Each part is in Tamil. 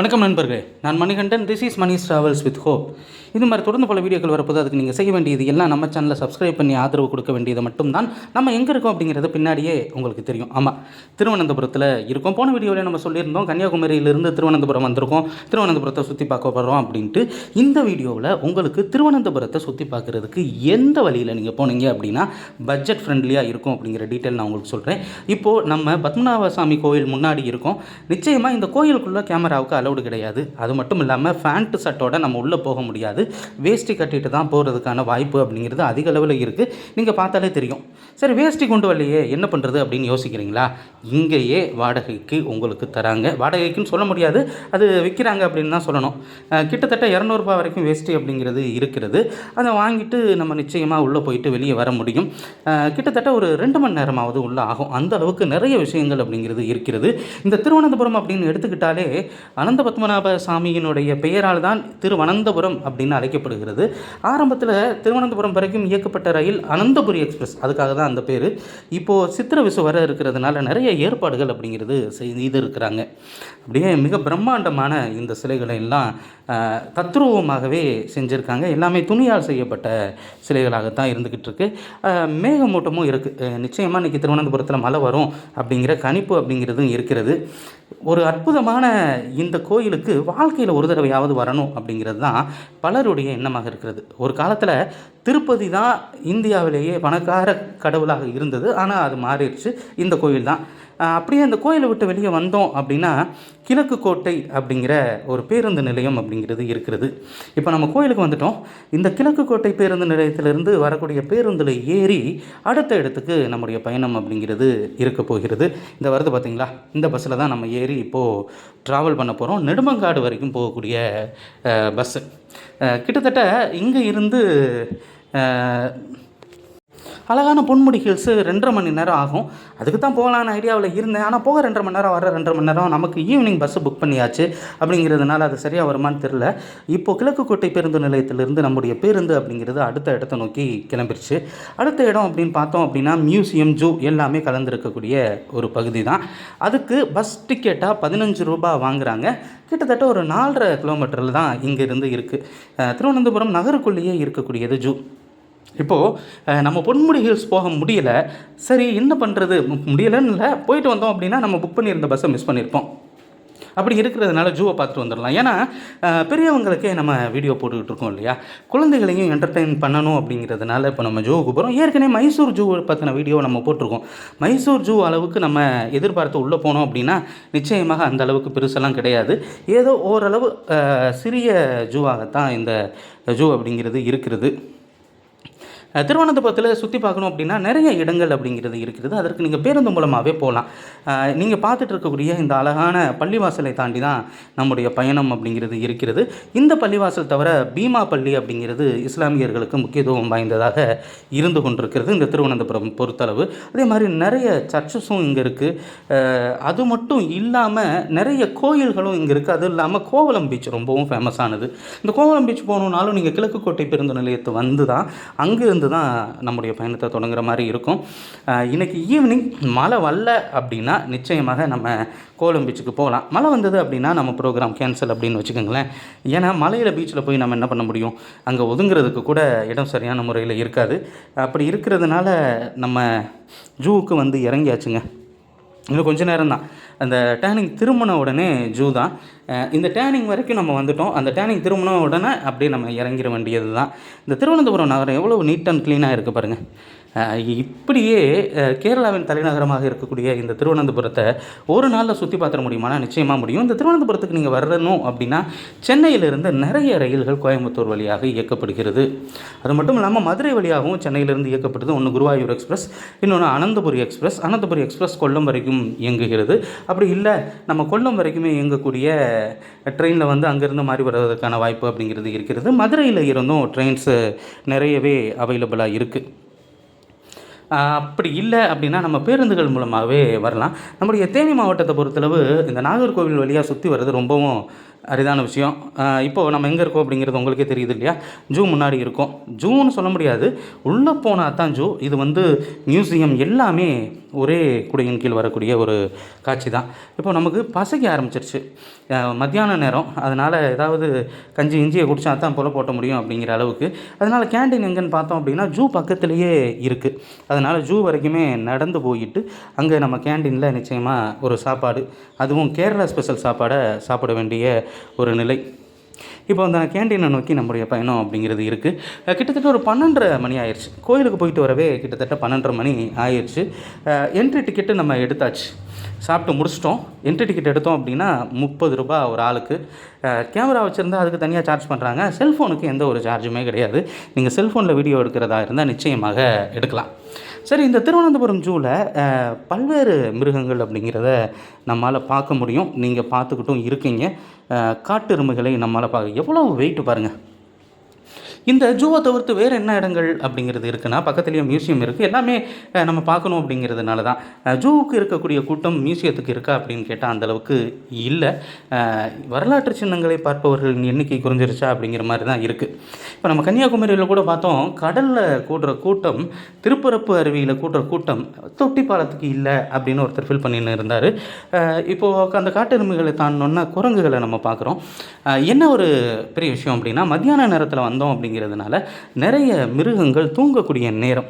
வணக்கம் நண்பர்களே. நான் Manikandan. This is Mani travels with hope இது மாதிரி தொடர்ந்து பல வீடியோக்கள் வரப்போது அதுக்கு நீங்கள் செய்ய வேண்டியது எல்லாம் நம்ம சேனலை சப்ஸ்கிரைப் பண்ணி ஆதரவு கொடுக்க வேண்டியது மட்டும்தான் நம்ம எங்கே இருக்கோம் அப்படிங்கிறது பின்னாடியே உங்களுக்கு தெரியும். ஆமாம் திருவனந்தபுரத்தில் இருக்கோம். போன வீடியோவில் நம்ம சொல்லியிருந்தோம் கன்னியாகுமரியிலிருந்து திருவனந்தபுரம் வந்திருக்கோம். திருவனந்தபுரத்தை சுற்றி பார்க்க போகிறோம் அப்படின்ட்டு. இந்த வீடியோவில் உங்களுக்கு திருவனந்தபுரத்தை சுற்றி பார்க்குறதுக்கு எந்த வழியில் நீங்கள் போனீங்க அப்படின்னா பட்ஜெட் ஃப்ரெண்ட்லியாக இருக்கும் அப்படிங்கிற டீட்டெயில் நான் உங்களுக்கு சொல்கிறேன் இப்போது நம்ம பத்மநாப சாமி கோயில் முன்னாடி இருக்கோம். நிச்சயமாக இந்த கோயிலுக்குள்ளே கேமராவுக்கு அலௌடு கிடையாது. அது மட்டும் இல்லாமல் ஃபேண்ட் சட்டோட நம்ம உள்ளே போக முடியாது. வேஷ்டி கட்டிட்டு தான் போகிறதுக்கான வாய்ப்பு அப்படிங்கிறது அதிக அளவில் இருக்குது நீங்கள் பார்த்தாலே தெரியும். சரி வேஷ்டி கொண்டு வரலையே என்ன பண்ணுறது அப்படின்னு யோசிக்கிறீங்களா? இங்கேயே வாடகைக்கு உங்களுக்கு தராங்க. வாடகைக்குன்னு சொல்ல முடியாது. அது விற்கிறாங்க அப்படின்னு தான் சொல்லணும். கிட்டத்தட்ட இரநூறுபா வரைக்கும் வேஷ்டி அப்படிங்கிறது இருக்கிறது. அதை வாங்கிட்டு நம்ம நிச்சயமாக உள்ளே போயிட்டு வெளியே வர முடியும். கிட்டத்தட்ட ஒரு ரெண்டு மணி நேரமாவது உள்ளே ஆகும். அந்த அளவுக்கு நிறைய விஷயங்கள் அப்படிங்கிறது இருக்கிறது. இந்த திருவனந்தபுரம் அப்படின்னு எடுத்துக்கிட்டாலே அனந்த பத்மநாப சாமியினுடைய பெயரால் தான் திருவனந்தபுரம் அப்படின்னு அழைக்கப்படுகிறது. ஆரம்பத்தில் திருவனந்தபுரம் வரைக்கும் இயக்கப்பட்ட ரயில் அனந்தபுரி எக்ஸ்பிரஸ். அதுக்காக தான் அந்த பேர். இப்போது சித்திர விசு வர இருக்கிறதுனால நிறைய ஏற்பாடுகள் அப்படிங்கிறது செய்து இருக்கிறாங்க. அப்படியே மிக பிரம்மாண்டமான இந்த சிலைகளை எல்லாம் தத்ரூபமாகவே செஞ்சுருக்காங்க. எல்லாமே துணியால் செய்யப்பட்ட சிலைகளாகத்தான் இருந்துக்கிட்டு இருக்கு. மேகமூட்டமும் இருக்குது நிச்சயமாக இன்றைக்கி திருவனந்தபுரத்தில் மழை வரும் அப்படிங்கிற கணிப்பு அப்படிங்கிறதும் இருக்கிறது. ஒரு அற்புதமான இந்த கோயிலுக்கு வாழ்க்கையில் ஒரு தடவையாவது வரணும் அப்படிங்கிறது தான் பலருடைய எண்ணமாக இருக்கிறது. ஒரு காலத்தில் திருப்பதி தான் இந்தியாவிலேயே பணக்கார கடவுளாக இருந்தது. ஆனால் அது மாறிடுச்சு. இந்த கோயில் தான். அப்படியே அந்த கோயிலை விட்டு வெளியே வந்தோம் அப்படின்னா கிழக்கு கோட்டை அப்படிங்கிற ஒரு பேருந்து நிலையம் அப்படிங்கிறது இருக்கிறது. இப்போ நம்ம கோயிலுக்கு வந்துட்டோம். இந்த கிழக்கு கோட்டை பேருந்து நிலையத்திலிருந்து வரக்கூடிய பேருந்தில் ஏறி அடுத்த இடத்துக்கு நம்முடைய பயணம் அப்படிங்கிறது இருக்க போகிறது. இந்த வருது பார்த்தீங்களா? இந்த பஸ்ஸில் தான் நம்ம ஏறி இப்போது ட்ராவல் பண்ண போகிறோம் நெடுமங்காடு வரைக்கும் போகக்கூடிய பஸ்ஸு. கிட்டத்தட்ட இங்கே இருந்து அழகான பொன்முடி ஹில்ஸு ரெண்டரை மணி நேரம் ஆகும். அதுக்கு தான் போகலான்னு ஐடியாவில் இருந்தேன். ஆனால் போக ரெண்டரை மணி நேரம் வர ரெண்டரை மணி நேரம் நமக்கு ஈவினிங் பஸ்ஸு புக் பண்ணியாச்சு. அப்படிங்கிறதுனால அது சரியாக வருமான்னு தெரில இப்போ கிழக்கு கோட்டை பேருந்து நிலையத்திலிருந்து நம்முடைய பேருந்து அப்படிங்கிறது அடுத்த இடத்த நோக்கி கிளம்பிருச்சு. அடுத்த இடம் அப்படின்னு பார்த்தோம் அப்படின்னா மியூசியம் ஜூ எல்லாமே கலந்துருக்கக்கூடிய ஒரு பகுதி தான் அதுக்கு பஸ் டிக்கெட்டாக பதினஞ்சு ரூபாய் வாங்குகிறாங்க கிட்டத்தட்ட ஒரு நாலரை கிலோமீட்டரில் தான் இங்கேருந்து இருக்குது திருவனந்தபுரம் நகருக்குள்ளேயே இருக்கக்கூடியது ஜூ இப்போது நம்ம பொன்முடி ஹில்ஸ் போக முடியல. சரி என்ன பண்ணுறது முடியலன்னு இல்லை. போயிட்டு வந்தோம் அப்படின்னா நம்ம புக் பண்ணியிருந்த பஸ்ஸை மிஸ் பண்ணியிருப்போம். அப்படி இருக்கிறதுனால ஜூவை பார்த்துட்டு வந்துடலாம். ஏன்னா பெரியவங்களுக்கே நம்ம வீடியோ போட்டுக்கிட்டு இருக்கோம் இல்லையா? குழந்தைகளையும் என்டர்டெயின் பண்ணணும் அப்படிங்கிறதுனால இப்போ நம்ம ஜூவுக்கு போகிறோம் ஏற்கனவே மைசூர் ஜூ பற்றின வீடியோ நம்ம போட்டிருக்கோம். மைசூர் ஜூ அளவுக்கு நம்ம எதிர்பார்த்து உள்ளே போனோம் அப்படின்னா நிச்சயமாக அந்த அளவுக்கு பெருசெல்லாம் கிடையாது. ஏதோ ஓரளவு சிறிய ஜூவாகத்தான் இந்த ஜூ அப்படிங்கிறது இருக்கிறது. திருவனந்தபுரத்தில் சுற்றி பார்க்கணும் அப்படின்னா நிறைய இடங்கள் அப்படிங்கிறது இருக்கிறது அதற்கு நீங்கள் பேருந்து மூலமாகவே போகலாம் நீங்கள் பார்த்துட்டு இருக்கக்கூடிய இந்த அழகான பள்ளிவாசலை தாண்டி தான் நம்முடைய பயணம் அப்படிங்கிறது இருக்கிறது. இந்த பள்ளிவாசல் தவிர பீமா பள்ளி அப்படிங்கிறது இஸ்லாமியர்களுக்கு முக்கியத்துவம் வாய்ந்ததாக இருந்து கொண்டிருக்கிறது இந்த திருவனந்தபுரம் பொறுத்தளவு. அதே மாதிரி நிறைய சர்ச்சஸும் இங்கே இருக்குது அது மட்டும் இல்லாமல் நிறைய கோயில்களும் இங்கே இருக்குது அது இல்லாமல் கோவலம் பீச் ரொம்பவும் ஃபேமஸானது இந்த கோவலம் பீச் போகணுன்னாலும் நீங்கள் கிழக்கு கோட்டை பேருந்து நிலையத்தை வந்து தான் இருந்து தான் நம்முடைய பயணத்தை தொடங்குற மாதிரி இருக்கும். இன்றைக்கி ஈவினிங் மழை வரல அப்படின்னா நிச்சயமாக நம்ம கோலம் பீச்சுக்கு போகலாம். மழை வந்தது அப்படின்னா நம்ம ப்ரோக்ராம் கேன்சல் அப்படின்னு வச்சுக்கோங்களேன். ஏன்னா மலையில் பீச்சில் போய் நம்ம என்ன பண்ண முடியும்? அங்கே ஒதுங்கிறதுக்கு கூட இடம் சரியான முறையில் இருக்காது. அப்படி இருக்கிறதுனால நம்ம ஜூவுக்கு வந்து இறங்கியாச்சுங்க. இன்னும் கொஞ்ச நேரம் தான் அந்த டேனிங் திரும்பின உடனே ஜூ தான். இந்த டேனிங் வரைக்கும் நம்ம வந்துட்டோம். அந்த டேனிங் திரும்பின உடனே அப்படியே நம்ம இறங்கிட வேண்டியது தான் இந்த திருவனந்தபுரம் நகரம் எவ்வளோ நீட் அண்ட் க்ளீனாக இருக்குது பாருங்கள் இப்படியே கேரளாவின் தலைநகரமாக இருக்கக்கூடிய இந்த திருவனந்தபுரத்தை ஒரு நாளில் சுற்றி பார்த்துட முடியுமானா? நிச்சயமாக முடியும். இந்த திருவனந்தபுரத்துக்கு நீங்கள் வரணும் அப்படின்னா சென்னையிலிருந்து நிறைய ரயில்கள் கோயம்புத்தூர் வழியாக இயக்கப்படுகிறது. அது மட்டும் இல்லாமல் மதுரை வழியாகவும் சென்னையிலிருந்து இயக்கப்படுது. ஒன்று குருவாயூர் எக்ஸ்பிரஸ் இன்னொன்று அனந்தபுரி எக்ஸ்பிரஸ். அனந்தபுரி எக்ஸ்பிரஸ் கொல்லம் வரைக்கும் இயங்குகிறது. அப்படி இல்லை நம்ம கொல்லம் வரைக்குமே இயங்கக்கூடிய ட்ரெயினில் வந்து அங்கேருந்து மாறி வருவதற்கான வாய்ப்பு அப்படிங்கிறது இருக்கிறது. மதுரையில் இருந்தும் ட்ரெயின்ஸு நிறையவே அவைலபிளாக இருக்குது அப்படி இல்லை அப்படின்னா நம்ம பேருந்துகள் மூலமாகவே வரலாம். நம்முடைய தேனி மாவட்டத்தை பொறுத்தளவு இந்த நாகர்கோவில் வழியாக சுற்றி வர்றது ரொம்பவும் அரிதான விஷயம். இப்போது இப்போ நம்ம எங்கே இருக்கோம் அப்படிங்கிறது உங்களுக்கே தெரியுது இல்லையா? ஜூ முன்னாடி இருக்கோம். ஜூன்னு சொல்ல முடியாது. உள்ளே போனால் தான் ஜூ. இது வந்து மியூசியம் எல்லாமே ஒரே குடையின் கீழ் வரக்கூடிய ஒரு காட்சி தான். இப்போ நமக்கு பசிக்க ஆரம்பிச்சிருச்சு. மத்தியான நேரம். அதனால் ஏதாவது கஞ்சி இஞ்சியை குடிச்சா தான் புல போட்ட முடியும் அப்படிங்கிற அளவுக்கு. அதனால் கேண்டீன் எங்கேன்னு பார்த்தோம் அப்படின்னா ஜூ பக்கத்துலேயே இருக்குது அதனால் ஜூ வரைக்குமே நடந்து போயிட்டு அங்கே நம்ம கேண்டீனில் நிச்சயமாக ஒரு சாப்பாடு அதுவும் கேரளா ஸ்பெஷல் சாப்பாடை சாப்பிட வேண்டிய ஒரு நிலை. இப்போ அந்த கேண்டீனை நோக்கி நம்முடைய பயணம் அப்படிங்கிறது இருக்குது கிட்டத்தட்ட ஒரு பன்னெண்டரை மணி ஆயிடுச்சு கோயிலுக்கு போயிட்டு வரவே கிட்டத்தட்ட பன்னெண்டரை மணி ஆயிடுச்சு என்ட்ரி டிக்கெட்டு நம்ம எடுத்தாச்சு. சாப்பிட்டு முடிச்சிட்டோம். என்ட்ரி டிக்கெட் எடுத்தோம் அப்படின்னா முப்பது ரூபாய் ஒரு ஆளுக்கு. கேமரா வச்சுருந்தா அதுக்கு தனியாக சார்ஜ் பண்ணுறாங்க செல்ஃபோனுக்கு எந்த ஒரு சார்ஜுமே கிடையாது. நீங்கள் செல்ஃபோனில் வீடியோ எடுக்கிறதா இருந்தால் நிச்சயமாக எடுக்கலாம். சரி இந்த திருவனந்தபுரம் ஜூவில் பல்வேறு மிருகங்கள் அப்படிங்கிறத நம்மளால் பார்க்க முடியும். நீங்கள் பார்த்துக்கிட்டும் இருக்கீங்க. காட்டு எருமைகளை நம்மளால் பார்க்க எவ்வளோ வெயிட் பாருங்கள் இந்த ஜூவை தவிர்த்து வேறு என்ன இடங்கள் அப்படிங்கிறது இருக்குன்னா பக்கத்துலேயே மியூசியம் இருக்குது எல்லாமே நம்ம பார்க்கணும் அப்படிங்கிறதுனால தான். ஜூவுக்கு இருக்கக்கூடிய கூட்டம் மியூசியத்துக்கு இருக்கா அப்படின்னு கேட்டால் அந்தளவுக்கு இல்லை. வரலாற்று சின்னங்களை பார்ப்பவர்களின் எண்ணிக்கை குறைஞ்சிருச்சா அப்படிங்கிற மாதிரி தான் இருக்குது இப்போ நம்ம கன்னியாகுமரியில் கூட பார்த்தோம் கடலில் கூடுற கூட்டம் திருப்பரப்பு அருவியில் கூடுற கூட்டம் தொட்டி பாலத்துக்கு இல்லை அப்படின்னு ஒருத்தர் ஃபில் பண்ணின்னு இருந்தார். இப்போது அந்த காட்டெருமைகளை தாண்டினோன்னா குரங்குகளை நம்ம பார்க்குறோம். என்ன ஒரு பெரிய விஷயம் அப்படின்னா மத்தியான நேரத்தில் வந்தோம் அப்படிங்கிறதுனால நிறைய மிருகங்கள் தூங்கக்கூடிய நேரம்.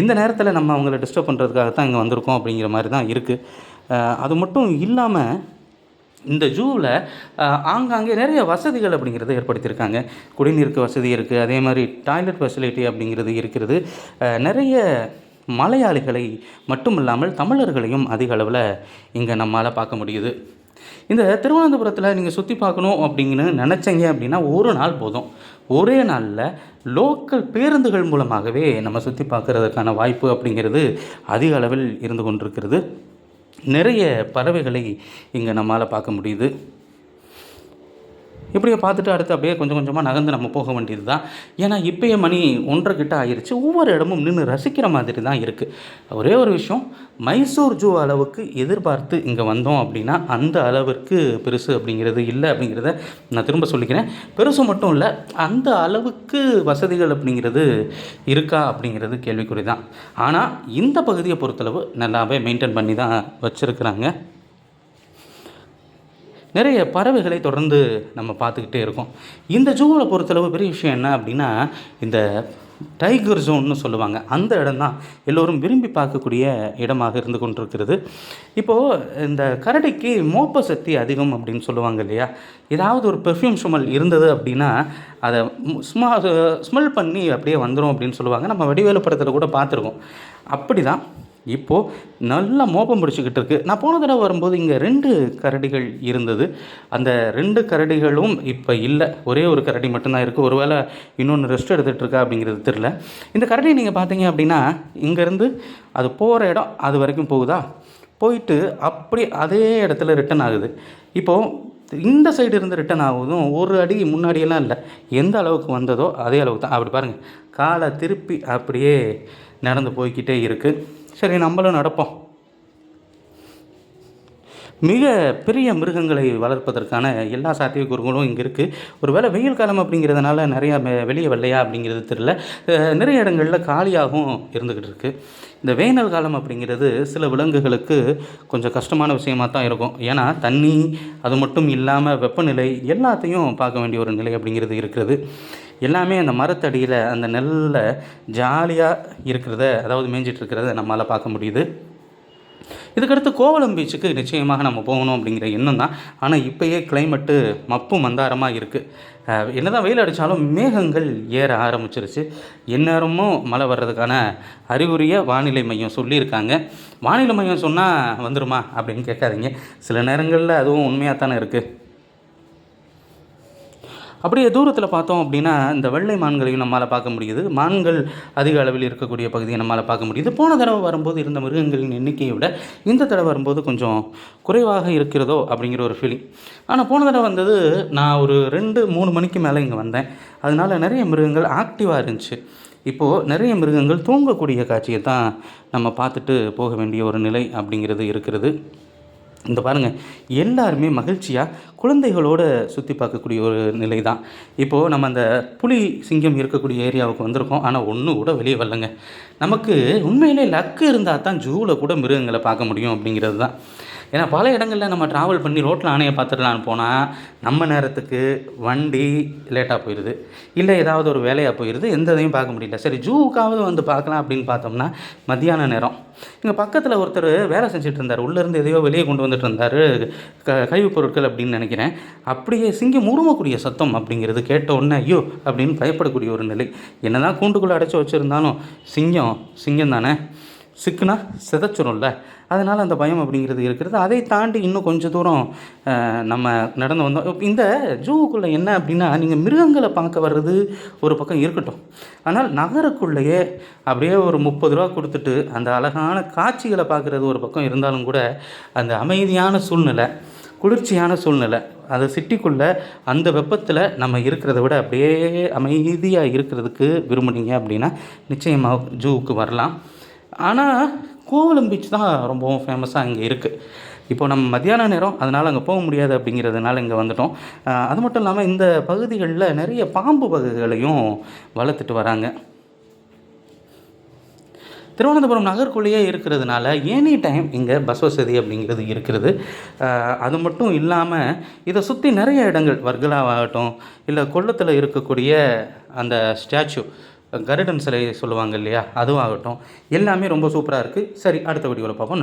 இந்த நேரத்தில் நம்ம அவங்கள டிஸ்டர்ப் பண்ணுறதுக்காக தான் இங்கே வந்திருக்கோம் அப்படிங்கிற மாதிரி தான் இருக்குது அது மட்டும் இல்லாமல் இந்த ஜூவில் ஆங்காங்கே நிறைய வசதிகள் அப்படிங்கிறத ஏற்படுத்தியிருக்காங்க. குடிநீருக்கு வசதி இருக்குது அதே மாதிரி டாய்லெட் ஃபெசிலிட்டி அப்படிங்கிறது இருக்கிறது. நிறைய மலையாளிகளை மட்டும் இல்லாமல் தமிழர்களையும் அதிக அளவில் இங்கே நம்மளால் பார்க்க முடியுது. இந்த திருவனந்தபுரத்தில் நீங்கள் சுற்றி பார்க்கணும் அப்படின்னு நினச்சிங்க அப்படின்னா ஒரு நாள் போதும். ஒரே நாளில் லோக்கல் பேருந்துகள் மூலமாகவே நம்ம சுற்றி பார்க்குறதுக்கான வாய்ப்பு அப்படிங்கிறது அதிக அளவில் இருந்து கொண்டிருக்கிறது. நிறைய பறவைகளை இங்கே நம்மால் பார்க்க முடியுது. இப்படியே பார்த்துட்டு அடுத்து அப்படியே கொஞ்சம் கொஞ்சமாக நகர்ந்து நம்ம போக வேண்டியது தான் ஏன்னா இப்போயே மணி ஒன்றரை கிட்ட ஆயிடுச்சு ஒவ்வொரு இடமும் நின்று ரசிக்கிற மாதிரி தான் இருக்குது ஒரே ஒரு விஷயம் மைசூர் ஜூ அளவுக்கு எதிர்பார்த்து இங்கே வந்தோம் அப்படின்னா அந்த அளவிற்கு பெருசு அப்படிங்கிறது இல்லை அப்படிங்கிறத நான் திரும்ப சொல்லிக்கிறேன். பெருசு மட்டும் இல்லை அந்த அளவுக்கு வசதிகள் அப்படிங்கிறது இருக்கா அப்படிங்கிறது கேள்விக்குறி தான் ஆனால் இந்த பகுதியை பொறுத்தளவு நல்லாவே மெயின்டைன் பண்ணி தான் வச்சுருக்குறாங்க. நிறைய பறவைகளை தொடர்ந்து நம்ம பார்த்துக்கிட்டே இருக்கோம். இந்த ஜூவில் பொறுத்தளவு பெரிய விஷயம் என்ன அப்படின்னா இந்த டைகர் ஜோன்னு சொல்லுவாங்க. அந்த இடம் தான் எல்லோரும் விரும்பி பார்க்கக்கூடிய இடமாக இருந்து கொண்டிருக்கிறது. இப்போது இந்த கரடிக்கு மோப்ப சக்தி அதிகம் அப்படின்னு சொல்லுவாங்க இல்லையா? ஏதாவது ஒரு பெர்ஃப்யூம் ஸ்மெல் இருந்தது அப்படின்னா அதை சும்மா ஸ்மெல் பண்ணி அப்படியே வந்துடும் அப்படின்னு சொல்லுவாங்க. நம்ம வடிவேலு படத்தில் கூட பார்த்துருக்கோம். அப்படி தான் இப்போது நல்லா மோப்பம் பிடிச்சிக்கிட்டு இருக்கு. நான் போன தடவை வரும்போது இங்கே ரெண்டு கரடிகள் இருந்தது. அந்த ரெண்டு கரடிகளும் இப்போ இல்லை. ஒரே ஒரு கரடி மட்டும்தான் இருக்குது ஒருவேளை இன்னொன்று ரெஸ்ட் எடுத்துகிட்டு இருக்கா அப்படிங்கிறது தெரில இந்த கரடி நீங்கள் பார்த்தீங்க அப்படின்னா இங்கேருந்து அது போகிற இடம் அது வரைக்கும் போகுதா? போயிட்டு அப்படி அதே இடத்துல ரிட்டன் ஆகுது. இப்போது இந்த சைடு இருந்து ரிட்டன் ஆகுதும் ஒரு அடி முன்னாடியெல்லாம் இல்லை. எந்த அளவுக்கு வந்ததோ அதே அளவுக்கு தான். அப்படி பாருங்கள் காலை திருப்பி அப்படியே நடந்து போய்கிட்டே இருக்குது சரி நம்மளும் நடப்போம். மிக பெரிய மிருகங்களை வளர்ப்பதற்கான எல்லா சாத்தியக்கூறுகளும் இங்கே இருக்குது ஒரு வேளை வெயில் காலம் அப்படிங்கிறதுனால நிறையா வெளியே வெள்ளையா அப்படிங்கிறது தெரில நிறைய இடங்களில் காலியாகவும் இருந்துக்கிட்டு இருக்குது இந்த வேனல் காலம் அப்படிங்கிறது சில விலங்குகளுக்கு கொஞ்சம் கஷ்டமான விஷயமாக தான் இருக்கும். ஏன்னா தண்ணி அது மட்டும் இல்லாமல் வெப்பநிலை எல்லாத்தையும் பார்க்க வேண்டிய ஒரு நிலை அப்படிங்கிறது இருக்கிறது. எல்லாமே அந்த மரத்தடியில் அந்த நெல்லில் ஜாலியாக இருக்கிறத அதாவது மேய்ஞ்சிட்டு இருக்கிறத நம்மளால் பார்க்க முடியுது. இதுக்கடுத்து கோவளம் பீச்சுக்கு நிச்சயமாக நம்ம போகணும் அப்படிங்கிற எண்ணம் தான். ஆனால் இப்போயே கிளைமேட்டு மப்பு மந்தாரமாக இருக்குது என்ன தான் வெயில் அடித்தாலும் மேகங்கள் ஏற ஆரம்பிச்சிருச்சு. எந்நேரமும் மழை வர்றதுக்கான அறிகுறிய வானிலை மையம் சொல்லியிருக்காங்க. வானிலை மையம் சொன்னால் வந்துருமா அப்படின்னு கேட்காதீங்க. சில நேரங்களில் அதுவும் உண்மையாக தானே இருக்குது அப்படியே தூரத்தில் பார்த்தோம் அப்படின்னா இந்த வெள்ளை மான்களையும் நம்மளால் பார்க்க முடியுது. மான்கள் அதிக அளவில் இருக்கக்கூடிய பகுதியை நம்மளால் பார்க்க முடியுது. போன தடவை வரும்போது இருந்த மிருகங்களின் எண்ணிக்கையை விட இந்த தடவை வரும்போது கொஞ்சம் குறைவாக இருக்கிறதோ அப்படிங்கிற ஒரு ஃபீலிங் ஆனால் போன தடவை வந்தது நான் ஒரு ரெண்டு மூணு மணிக்கு மேலே இங்கே வந்தேன். அதனால் நிறைய மிருகங்கள் ஆக்டிவாக இருந்துச்சு. இப்போது நிறைய மிருகங்கள் தூங்கக்கூடிய காட்சியை தான் நம்ம பார்த்துட்டு போக வேண்டிய ஒரு நிலை அப்படிங்கிறது இருக்கிறது. இந்த பாருங்கள் எல்லாருமே மகிழ்ச்சியாக குழந்தைகளோடு சுற்றி பார்க்கக்கூடிய ஒரு நிலை தான் இப்போது நம்ம அந்த புலி சிங்கம் இருக்கக்கூடிய ஏரியாவுக்கு வந்திருக்கோம். ஆனால் ஒன்று கூட வெளியே வரலங்க. நமக்கு உண்மையிலே லக்கு இருந்தால் தான் ஜூவில் கூட மிருகங்களை பார்க்க முடியும் அப்படிங்கிறது தான் ஏன்னா பல இடங்களில் நம்ம ட்ராவல் பண்ணி ரோட்டில் ஆணையை பார்த்துடலான்னு போனால் நம்ம நேரத்துக்கு வண்டி லேட்டாக போயிடுது இல்லை ஏதாவது ஒரு வேலையாக போயிடுது எந்த இதையும் பார்க்க முடியல. சரி ஜூவுக்காவது வந்து பார்க்கலாம் அப்படின்னு பார்த்தோம்னா மத்தியான நேரம். இங்கே பக்கத்தில் ஒருத்தர் வேலை செஞ்சுட்டு இருந்தார். உள்ளேருந்து எதையோ வெளியே கொண்டு வந்துட்டு இருந்தார். க கழிவுப் பொருட்கள் அப்படின்னு நினைக்கிறேன். அப்படியே சிங்கம் உருவக்கூடிய சத்தம் அப்படிங்கிறது கேட்ட உடனே ஐயோ அப்படின்னு பயப்படக்கூடிய ஒரு நிலை. என்னதான் கூண்டுக்குள்ளே அடைச்சி வச்சுருந்தாலும் சிங்கம் சிங்கம் தானே சிக்குனா சிதைச்சிரும்ல. அதனால் அந்த பயம் அப்படிங்கிறது இருக்கிறது. அதை தாண்டி இன்னும் கொஞ்சம் தூரம் நம்ம நடந்து வந்தோம். இந்த ஜூவுக்குள்ளே என்ன அப்படின்னா நீங்கள் மிருகங்களை பார்க்க வர்றது ஒரு பக்கம் இருக்கட்டும். ஆனால் நகருக்குள்ளேயே அப்படியே ஒரு முப்பது ரூபா கொடுத்துட்டு அந்த அழகான காட்சிகளை பார்க்குறது ஒரு பக்கம் இருந்தாலும் கூட அந்த அமைதியான சூழ்நிலை குளிர்ச்சியான சூழ்நிலை அது சிட்டிக்குள்ளே அந்த வெப்பத்தில் நம்ம இருக்கிறத விட அப்படியே அமைதியாக இருக்கிறதுக்கு விரும்புனீங்க அப்படின்னா நிச்சயமாக ஜூவுக்கு வரலாம். ஆனால் கோவலம் பீச் தான் ரொம்பவும் ஃபேமஸாக இங்கே இருக்குது இப்போ நம்ம மத்தியான நேரம் அதனால் அங்கே போக முடியாது அப்படிங்கிறதுனால இங்கே வந்துட்டோம். அது மட்டும் இல்லாமல் இந்த பகுதிகளில் நிறைய பாம்பு வகைகளையும் வளர்த்துட்டு வராங்க. திருவனந்தபுரம் நகர்குள்ளேயே இருக்கிறதுனால எனி டைம் இங்கே பஸ் வசதி அப்படிங்கிறது இருக்கிறது. அது மட்டும் இல்லாமல் இதை சுற்றி நிறைய இடங்கள் வர்கலாவாகட்டும் இல்லை கொள்ளத்தில் இருக்கக்கூடிய அந்த ஸ்டாச்சு கருடன் சிலை சொல்லுவாங்க இல்லையா? அதுவும் ஆகட்டும். எல்லாமே ரொம்ப சூப்பராக இருக்குது சரி அடுத்த வீடியோவில் பார்ப்போம்.